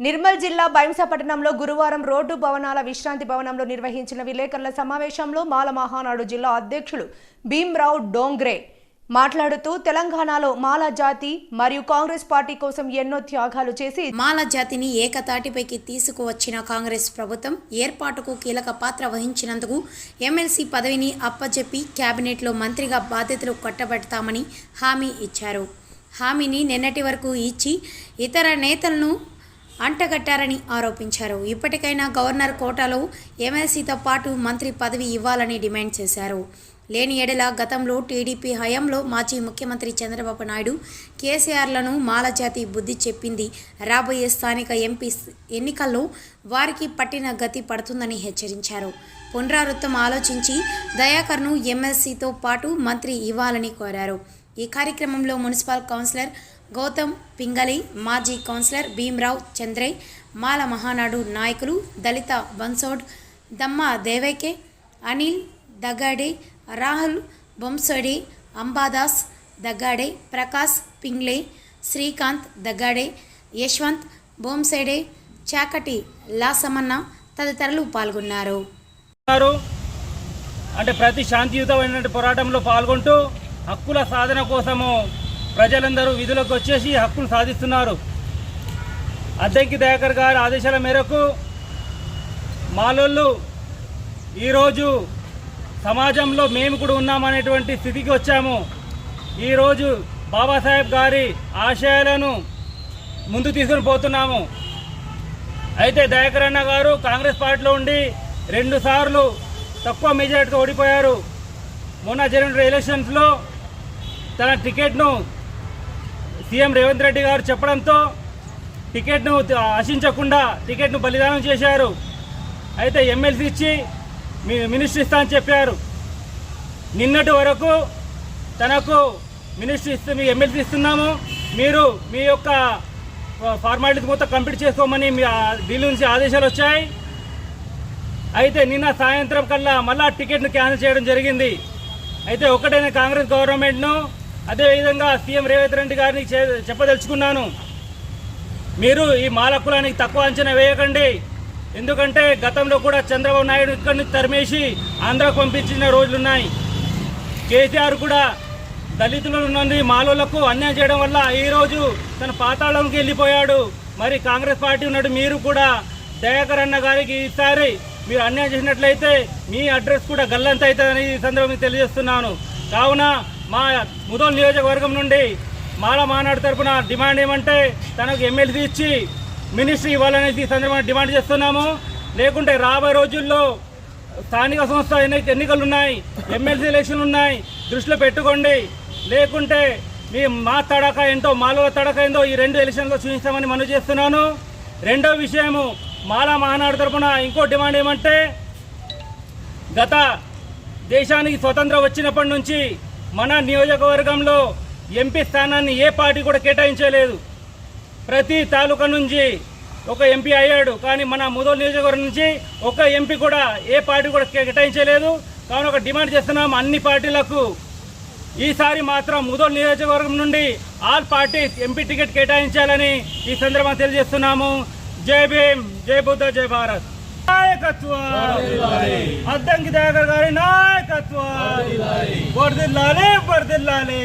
నిర్మల్ జిల్లా బైంసపట్టణంలో గురువారం రోడ్డు భవనాల విశ్రాంతి భవనంలో నిర్వహించిన విలేకరుల సమావేశంలో మాల మహానాడు జిల్లా అధ్యక్షులు భీమ్రావు డోంగ్రే మాట్లాడుతూ తెలంగాణలో మాల జాతి మరియు కాంగ్రెస్ పార్టీ కోసం ఎన్నో త్యాగాలు చేసి మాల జాతిని ఏకతాటిపైకి తీసుకువచ్చిన కాంగ్రెస్ ప్రభుత్వం ఏర్పాటుకు కీలక పాత్ర వహించినందుకు ఎమ్మెల్సీ పదవిని అప్పజెప్పి కేబినెట్లో మంత్రిగా బాధ్యతలు కట్టబెడతామని హామీ ఇచ్చారు. హామీని నిన్నటి వరకు ఇచ్చి ఇతర నేతలను అంటగట్టారని ఆరోపించారు. ఇప్పటికైనా గవర్నర్ కోటాలో ఎమ్మెల్సీతో పాటు మంత్రి పదవి ఇవ్వాలని డిమాండ్ చేశారు. లేని ఎడల గతంలో టీడీపీ హయాంలో మాజీ ముఖ్యమంత్రి చంద్రబాబు నాయుడు కేసీఆర్లను మాలజాతి బుద్ధి చెప్పింది. రాబోయే స్థానిక ఎంపీ ఎన్నికల్లో వారికి పట్టిన గతి పడుతుందని హెచ్చరించారు. పునరావృత్తం ఆలోచించి దయాకర్ను ఎమ్మెల్సీతో పాటు మంత్రి ఇవ్వాలని కోరారు. ఈ కార్యక్రమంలో మున్సిపల్ కౌన్సిలర్ గౌతమ్ పింగళి మాజీ కౌన్సిలర్ భీమ్రావ్ చంద్రే మాల మహానాడు నాయకులు దళిత బన్సోడ్ దమ్మ దేవైకే అనిల్ దగాడే రాహుల్ బొంసోడే అంబాదాస్ దగాడే ప్రకాష్ పింగ్లే శ్రీకాంత్ దగాడే యశ్వంత్ బోంసేడే చాకటి లాసమన్న తదితరులు పాల్గొన్నారు. అంటే ప్రతి శాంతియుతమైన పోరాటంలో పాల్గొంటూ హక్కుల సాధన కోసము ప్రజలందరూ విధులకు వచ్చేసి హక్కును సాధిస్తున్నారు. అద్దంకి దయాకర్ గారి ఆదేశాల మేరకు మాలోళ్ళు ఈరోజు సమాజంలో మేము కూడా ఉన్నామనేటువంటి స్థితికి వచ్చాము. ఈరోజు బాబాసాహెబ్ గారి ఆశయాలను ముందు తీసుకుని పోతున్నాము. అయితే దయాకర్ గారు కాంగ్రెస్ పార్టీలో ఉండి రెండు సార్లు తక్కువ మెజార్టీతో ఓడిపోయారు. మొన్న జరిగిన ఎలక్షన్స్లో తన టికెట్ను సీఎం రేవంత్ రెడ్డి గారు చెప్పడంతో టికెట్ను ఆశించకుండా టికెట్ను బలిదానం చేశారు. అయితే ఎమ్మెల్సీ ఇచ్చి మీ మినిస్టర్ ఇస్తా అని చెప్పారు. నిన్నటి వరకు తనకు మినిస్టర్ ఇస్తే మీ ఎమ్మెల్సీ ఇస్తున్నాము. మీరు మీ యొక్క ఫార్మాలిటీస్ మొత్తం కంప్లీట్ చేసుకోమని మీ ఢిల్లీ నుంచి ఆదేశాలు వచ్చాయి. అయితే నిన్న సాయంత్రం కల్లా మళ్ళా టికెట్ను క్యాన్సిల్ చేయడం జరిగింది. అయితే ఒకటైన కాంగ్రెస్ గవర్నమెంట్ను అదేవిధంగా సీఎం రేవంత్ రెడ్డి గారిని చే- చెప్పదలుచుకున్నాను. మీరు ఈ మాల కులానికి తక్కువ అంచనా వేయకండి. ఎందుకంటే గతంలో కూడా చంద్రబాబు నాయుడు ఇక్కడి నుంచి తరిమేసి ఆంధ్రాకు పంపించిన రోజులున్నాయి. కేసీఆర్ కూడా దళితుల నుండి మాలోళ్ళకు అన్యాయం చేయడం వల్ల ఈరోజు తన పాతాళంకి వెళ్ళిపోయాడు. మరి కాంగ్రెస్ పార్టీ ఉన్నాడు మీరు కూడా దయాకర్ అన్న గారికి ఈసారి మీరు అన్యాయం చేసినట్లయితే మీ అడ్రస్ కూడా గల్లంత అవుతుందని ఈ సందర్భంగా తెలియజేస్తున్నాను. కావున మా ముదోల్ నియోజకవర్గం నుండి మాల మానాడు తరపున డిమాండ్ ఏమంటే తనకు ఎమ్మెల్సీ ఇచ్చి మినిస్ట్రీ ఇవ్వాలనేసి ఈ సందర్భంగా డిమాండ్ చేస్తున్నాము. లేకుంటే రాబోయే రోజుల్లో స్థానిక సంస్థ ఎన్ని ఎన్నికలు ఉన్నాయి ఎమ్మెల్సీ ఎలక్షన్లు ఉన్నాయి దృష్టిలో పెట్టుకోండి. లేకుంటే మీ మా తడక ఏంటో మాలో తడక ఏందో ఈ రెండు ఎలక్షన్లో చూపించామని మనవి చేస్తున్నాను. రెండో విషయము మాలా మహానాడు తరపున ఇంకో డిమాండ్ ఏమంటే గత దేశానికి స్వతంత్రం వచ్చినప్పటి నుంచి మన నియోజకవర్గంలో ఎంపీ స్థానాన్ని ఏ పార్టీ కూడా కేటాయించలేదు. ప్రతి తాలూకా నుంచి ఒక ఎంపీ అయ్యాడు కానీ మన ముదోల్ నియోజకవర్గం నుంచి ఒక ఎంపీ కూడా ఏ పార్టీ కూడా కేటాయించలేదు. కావున ఒక డిమాండ్ చేస్తున్నాం అన్ని పార్టీలకు. ఈసారి మాత్రం ముదోల్ నియోజకవర్గం నుండి ఆల్ పార్టీస్ ఎంపీ టికెట్ కేటాయించాలని ఈ సందర్భంగా తెలియజేస్తున్నాము. జై భీమ్ జై బుద్ధ జై భారత్. నాయకత్వం. అద్దంకి దయాకర్ గారి నాయకత్వం వర్దిల్లాలి వర్దిల్లాలి